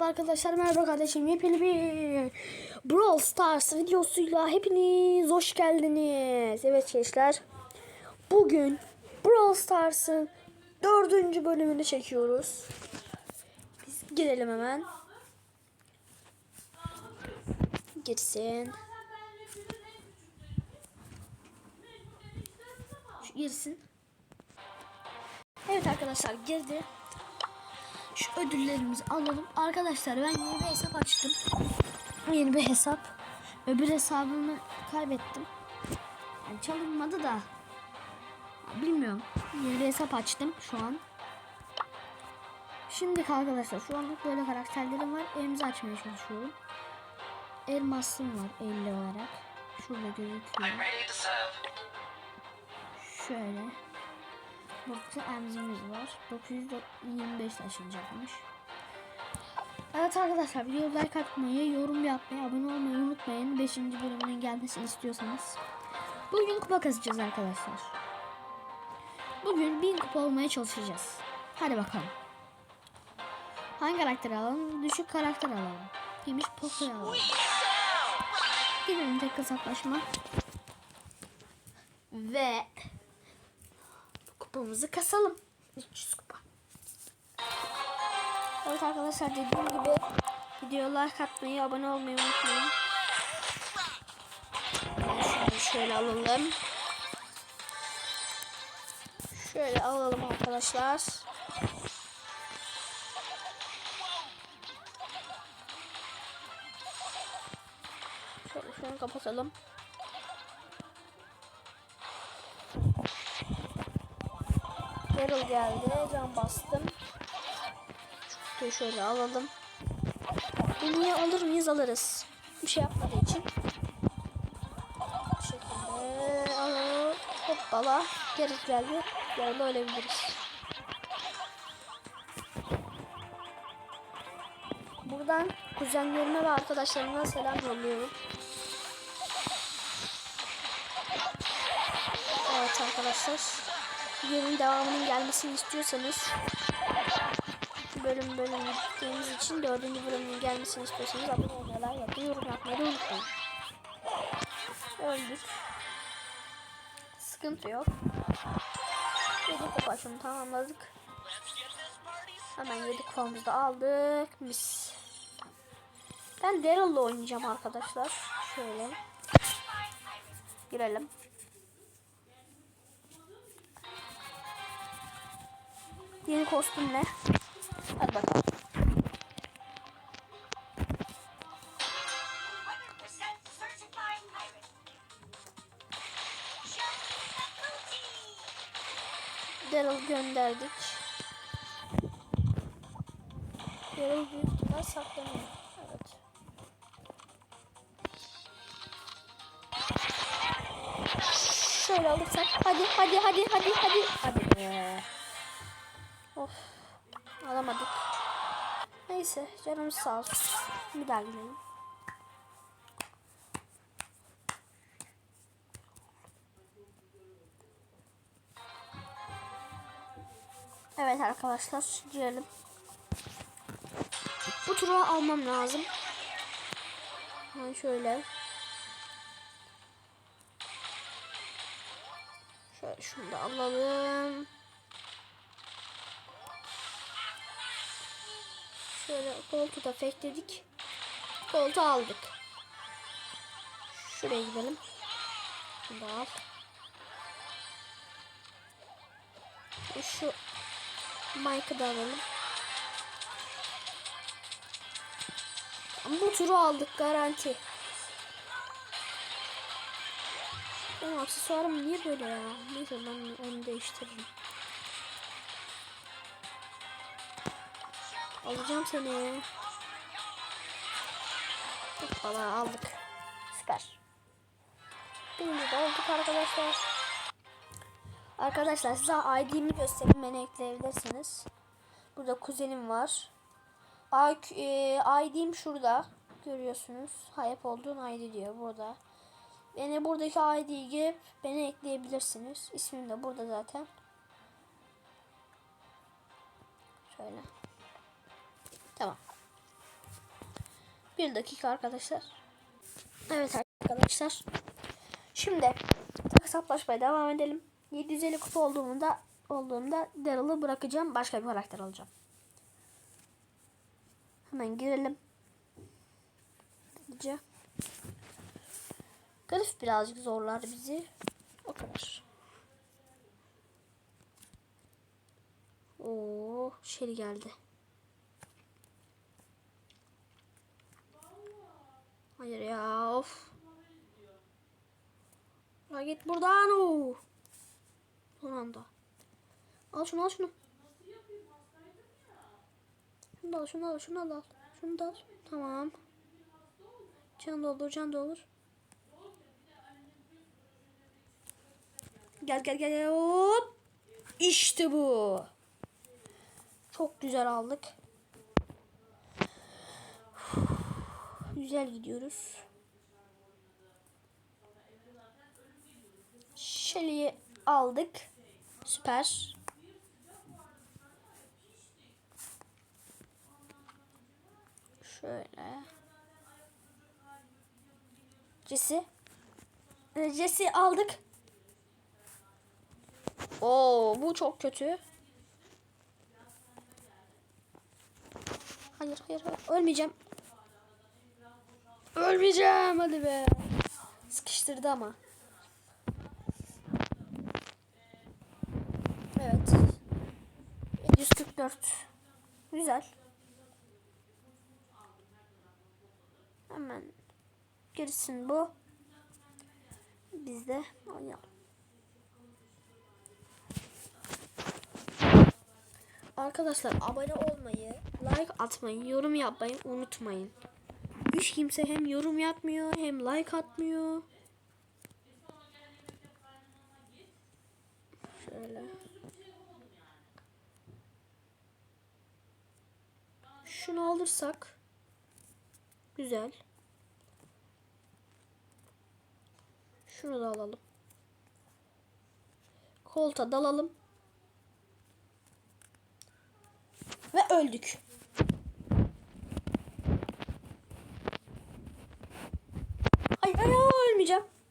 Merhaba arkadaşlar, merhaba kardeşim. Yepyeni bir Brawl Stars videosuyla hepiniz hoş geldiniz. Evet gençler, bugün Brawl Stars'ın dördüncü bölümünü çekiyoruz. Biz girelim hemen. Girsin. Şu girsin. Evet arkadaşlar girdi. Şu ödüllerimizi alalım. Arkadaşlar ben yeni bir hesap açtım. Yeni bir hesap. Öbür hesabımı kaybettim. Yani çalınmadı da. Bilmiyorum. Yeni bir hesap açtım şu an. Şimdi arkadaşlar şu anlık böyle karakterlerim var. Elimizi açmaya çalışıyorum. Elmasım var 50 olarak. Şurada gözüküyor. Şöyle. Burada emzimiz var. 925 taşınacakmış. Evet arkadaşlar videoyu like atmayı, yorum yapmayı, abone olmayı unutmayın. 5. bölümünün gelmesini istiyorsanız. Bugün kupa kasacağız arkadaşlar. Bugün 1000 kupa olmaya çalışacağız. Hadi bakalım. Hangi karakteri alalım? Düşük karakter alalım. Kimmiş Poco'yu alalım. Gidelim tek hesaplaşma. Ve kupamızı kasalım. 300 kupa. Evet arkadaşlar dediğim gibi videoya like atmayı, abone olmayı unutmayın. Şunu şöyle alalım. Şöyle alalım arkadaşlar. Şöyle şunu kapatalım. Daryl geldi. Can bastım. Şunu şöyle alalım. Bunu alır mıyız? Alırız. Bir şey yapmadığı için. Bu şekilde alalım. Hoppala. Geri geldi. Böyle ölebiliriz. Buradan kuzenlerime ve arkadaşlarıma selam yolluyorum. Evet arkadaşlar. Videonun devamının gelmesini istiyorsanız bölüm bölüm gittiğimiz için dördüncü bölümün gelmesini istiyorsanız abone olmayı, like yapmayı, yorum yapmayı unutmayın. Öldük. Sıkıntı yok. Yedi kupa şunu tamamladık. Hemen yedi kupamızı da aldık. Mis. Ben Daryl'la oynayacağım arkadaşlar. Şöyle. Girelim. Yeni kostüm ne? Hadi bakalım. Daryl gönderdik. Daryl büyük ihtimal saklanıyor. Evet. Şöyle alırsak. Hadi hadi hadi hadi hadi. Hadi be. Of. Alamadık. Neyse canımız sağ olsun. Bir daha gidelim. Evet arkadaşlar girelim. Bu turu almam lazım. Ben şöyle. Şöyle şunu da alalım. Şöyle koltuğu da fekledik. Koltuğu aldık. Şuraya gidelim. Şunu da al. Şu Mike'ı da alalım. Bu turu aldık garanti. Benim aksesuarım niye böyle ya? Neyse ben onu değiştiririm. Alacağım seni. Hoppala aldık. Süper. Birinci de olduk arkadaşlar. Arkadaşlar size ID'mi göstereyim beni ekleyebilirsiniz. Burada kuzenim var. I- e, ID'm şurada. Görüyorsunuz. Hayep olduğun ID diyor burada. Beni buradaki ID'yi girip beni ekleyebilirsiniz. İsmim de burada zaten. Şöyle. Bir dakika arkadaşlar. Evet arkadaşlar. Şimdi hesaplaşmaya devam edelim. 750 kupa olduğumda olduğumda Daryl'ı bırakacağım. Başka bir karakter alacağım. Hemen girelim. Hızlıca. Grif birazcık zorlar bizi. O kadar. Oo, Shelly geldi. Hayır ya of. La git buradan o. Son anda. Al şunu al şunu. Şunu da al şunu da al şunu da al. Şunu da al. Tamam. Can doldur can doldur. Gel gel gel. Hop. İşte bu. Çok güzel aldık. Güzel gidiyoruz. Shelly'i aldık. Süper. Şöyle. Jesse. Ee, Jesse aldık. Oo, bu çok kötü. Hayır, hayır, hayır. Ölmeyeceğim. Ölmeyeceğim. Hadi be. Sıkıştırdı ama. Evet. 744. Güzel. Hemen girsin bu. Biz de oynayalım. Arkadaşlar abone olmayı, like atmayı, yorum yapmayı unutmayın. Hiç kimse hem yorum yapmıyor hem like atmıyor. Şöyle. Şunu alırsak güzel. Şunu da alalım. Kolta dalalım. Ve öldük.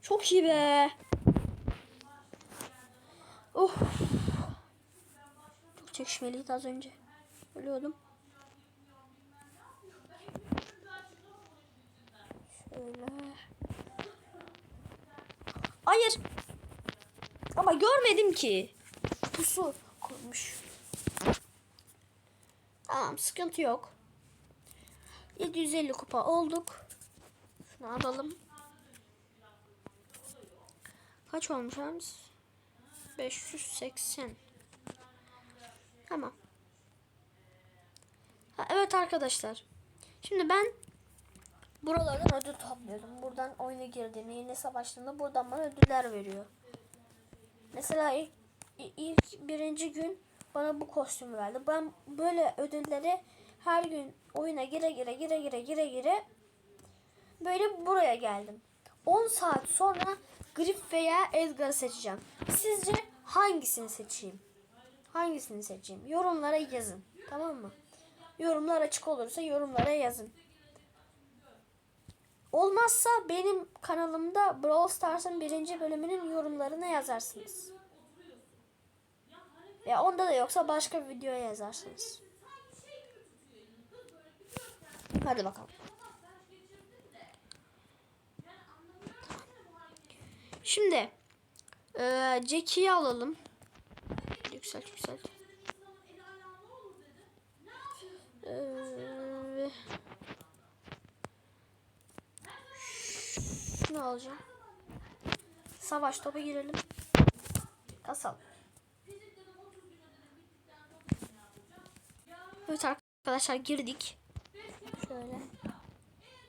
Çok iyi be. Of. Çok çekişmeliydi az önce. Ölüyordum. Şöyle. Hayır. Ama görmedim ki. Pusu kurmuş. Tamam sıkıntı yok. 750 kupa olduk. Şunu alalım. Kaç olmuş abimiz? 580. Tamam. Ha, evet arkadaşlar. Şimdi ben buralardan ödül topluyordum. Buradan oyuna girdiğimde, yeni savaştığımda buradan bana ödüller veriyor. Mesela ilk, ilk birinci gün bana bu kostümü verdi. Ben böyle ödülleri her gün oyuna gire gire gire gire gire gire böyle buraya geldim. 10 saat sonra Grif veya Edgar'ı seçeceğim. Sizce hangisini seçeyim? Hangisini seçeyim? Yorumlara yazın. Tamam mı? Yorumlar açık olursa yorumlara yazın. Olmazsa benim kanalımda Brawl Stars'ın birinci bölümünün yorumlarına yazarsınız. Ya onda da yoksa başka bir videoya yazarsınız. Hadi bakalım. Şimdi eee Jackie'yi alalım. Yükselt yükselt. Eee, şunu alacağım. Savaş topa girelim. Kasalım. Evet arkadaşlar girdik. Şöyle.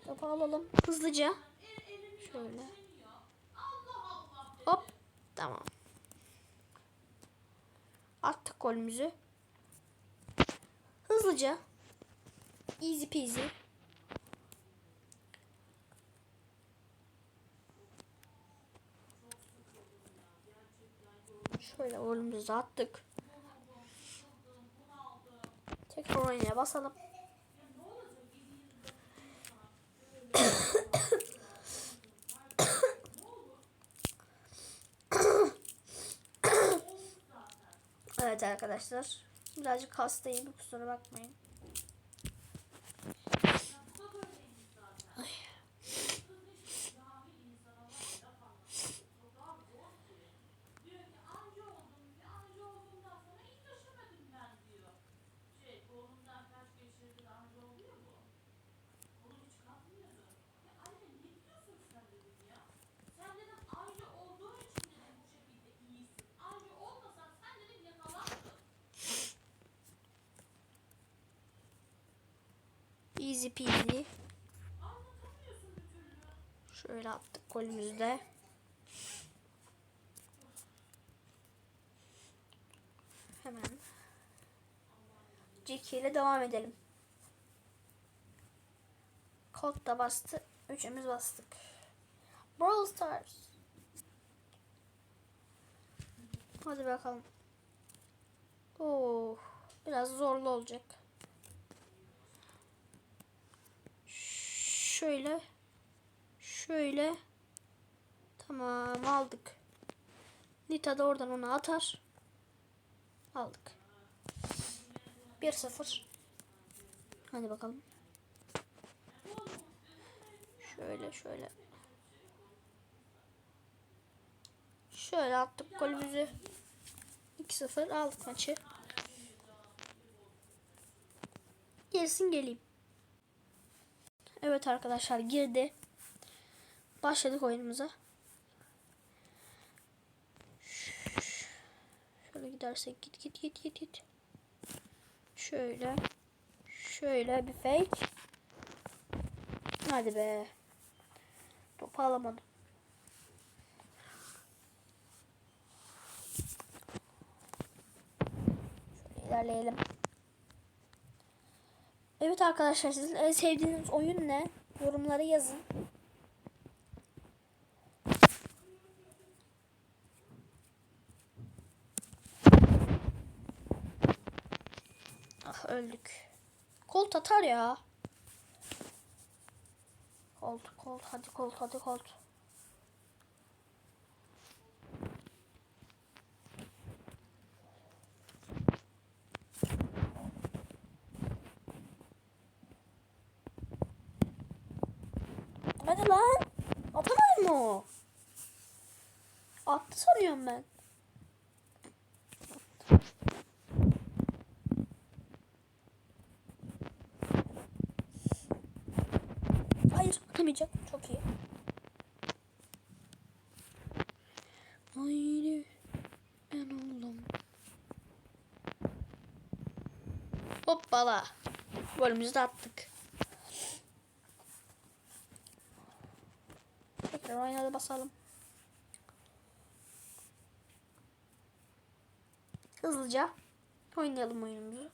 Topu alalım. Hızlıca. Şöyle. Tamam. Attık golümüzü. Hızlıca. Easy peasy. Şöyle golümüzü attık. Tekrar oynaya basalım. Evet arkadaşlar. Birazcık hastayım kusura bakmayın. Easy peasy. Şöyle attık golümüzde. Hemen Jackie ile devam edelim. Kod da bastı. Üçümüz bastık. Brawl Stars. Hadi bakalım. Oo, biraz zorlu olacak. Şöyle. Şöyle. Tamam aldık. Nita da oradan onu atar. Aldık. 1-0. Hadi bakalım. Şöyle şöyle. Şöyle attık golümüzü. 2-0 aldık maçı. Gelsin geleyim. Evet arkadaşlar girdi. Başladık oyunumuza. Şöyle gidersek git git git git git. Şöyle. Şöyle bir fake. Hadi be. Topu alamadım. Şöyle ilerleyelim. Evet arkadaşlar sizin en sevdiğiniz oyun ne? Yorumlara yazın. Ah öldük. Kolt atar ya. Kolt kolt hadi kolt hadi kolt. Hadi lan. Atamadı mı o? Attı sanıyorum ben. Hayır atamayacak. Çok iyi. Haydi ben oğlum. Hoppala. Golümüzü de attık. Tekrar oynadı basalım. Hızlıca oynayalım oyunumuzu.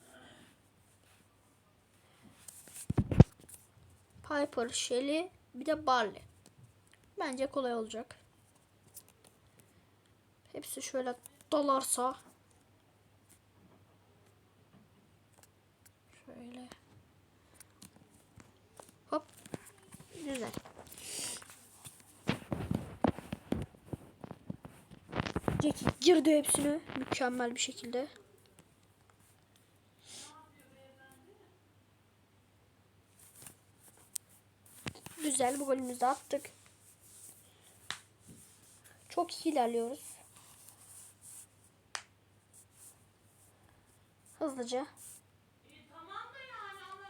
Piper, Shelly, bir de Barley. Bence kolay olacak. Hepsi şöyle dalarsa. Şöyle. Hop. Güzel. Jackie girdi hepsini mükemmel bir şekilde. Güzel bu golümüzü attık. Çok iyi ilerliyoruz. Hızlıca. E, tamam da yani ama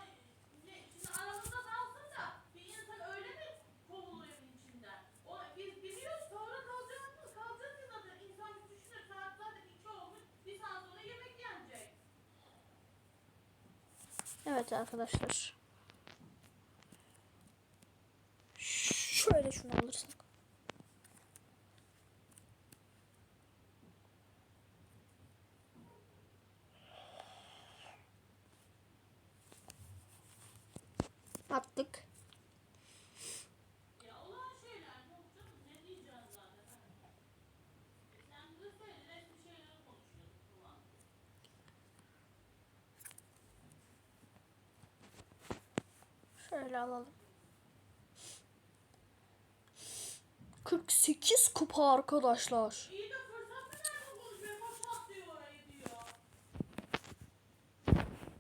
ne, şimdi aramızda kalsın da bir insan öyle mi kovuluyor içinden? O, biz biliyoruz sonra kalacağız, kalacağız ya zaten. İnsan bir düşünür saat zaten iki olmuş bir saat sonra yemek yenecek. Evet arkadaşlar. Şöyle şunu alırsak. Attık. Şöyle alalım. 48 kupa arkadaşlar.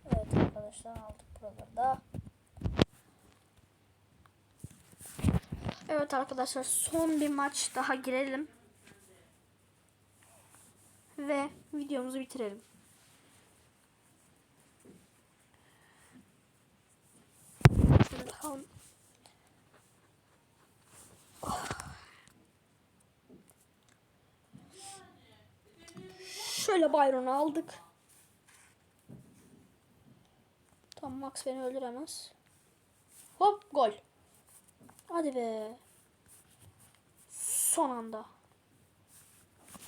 Evet arkadaşlar aldık buralarda. Evet arkadaşlar son bir maç daha girelim. Ve videomuzu bitirelim. Şöyle Byron'u aldık. Tamam Max beni öldüremez. Hop gol. Hadi be. Son anda.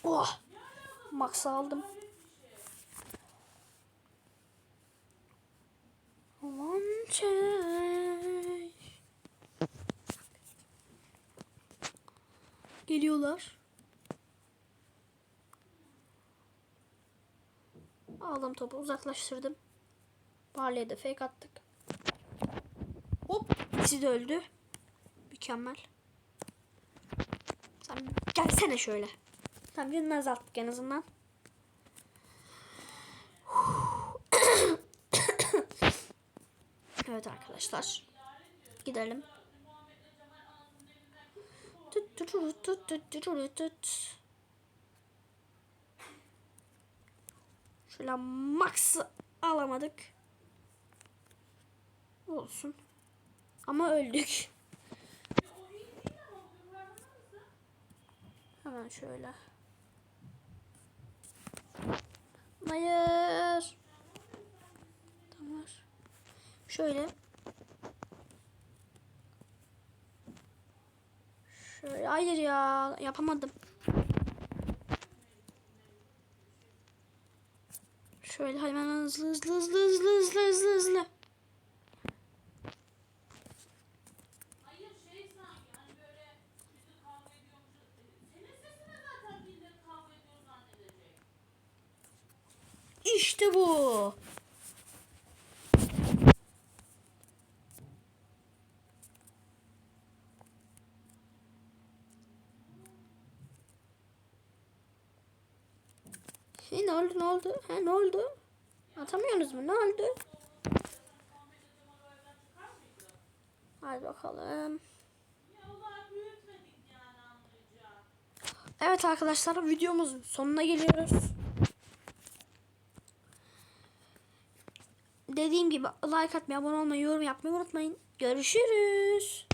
Oh. Max'ı aldım. Change. Geliyorlar. Aldım topu uzaklaştırdım. Barley'e de fake attık. Hop ikisi de öldü. Mükemmel. Sen gelsene şöyle. Tamam canını azalttık en azından. evet arkadaşlar. Gidelim. Tut tut tut tut tut tut tut tut. Şöyle Max'ı alamadık. Olsun. Ama öldük. Hemen şöyle. Hayır. Tamam. Şöyle. Şöyle. Hayır ya. Yapamadım. Şöyle hemen hızlı hızlı hızlı hızlı hızlı hızlı hızlı. Hayır şey sanki hani böyle biz de kavga ediyormuşuz. Senin sesine zaten millet kavga ediyor zannedecek. İşte bu. Şey ne oldu ne oldu? He ne oldu? Atamıyorsunuz mu? Ne oldu? Hadi bakalım. Evet arkadaşlar videomuzun sonuna geliyoruz. Dediğim gibi like atmayı, abone olmayı, yorum yapmayı unutmayın. Görüşürüz.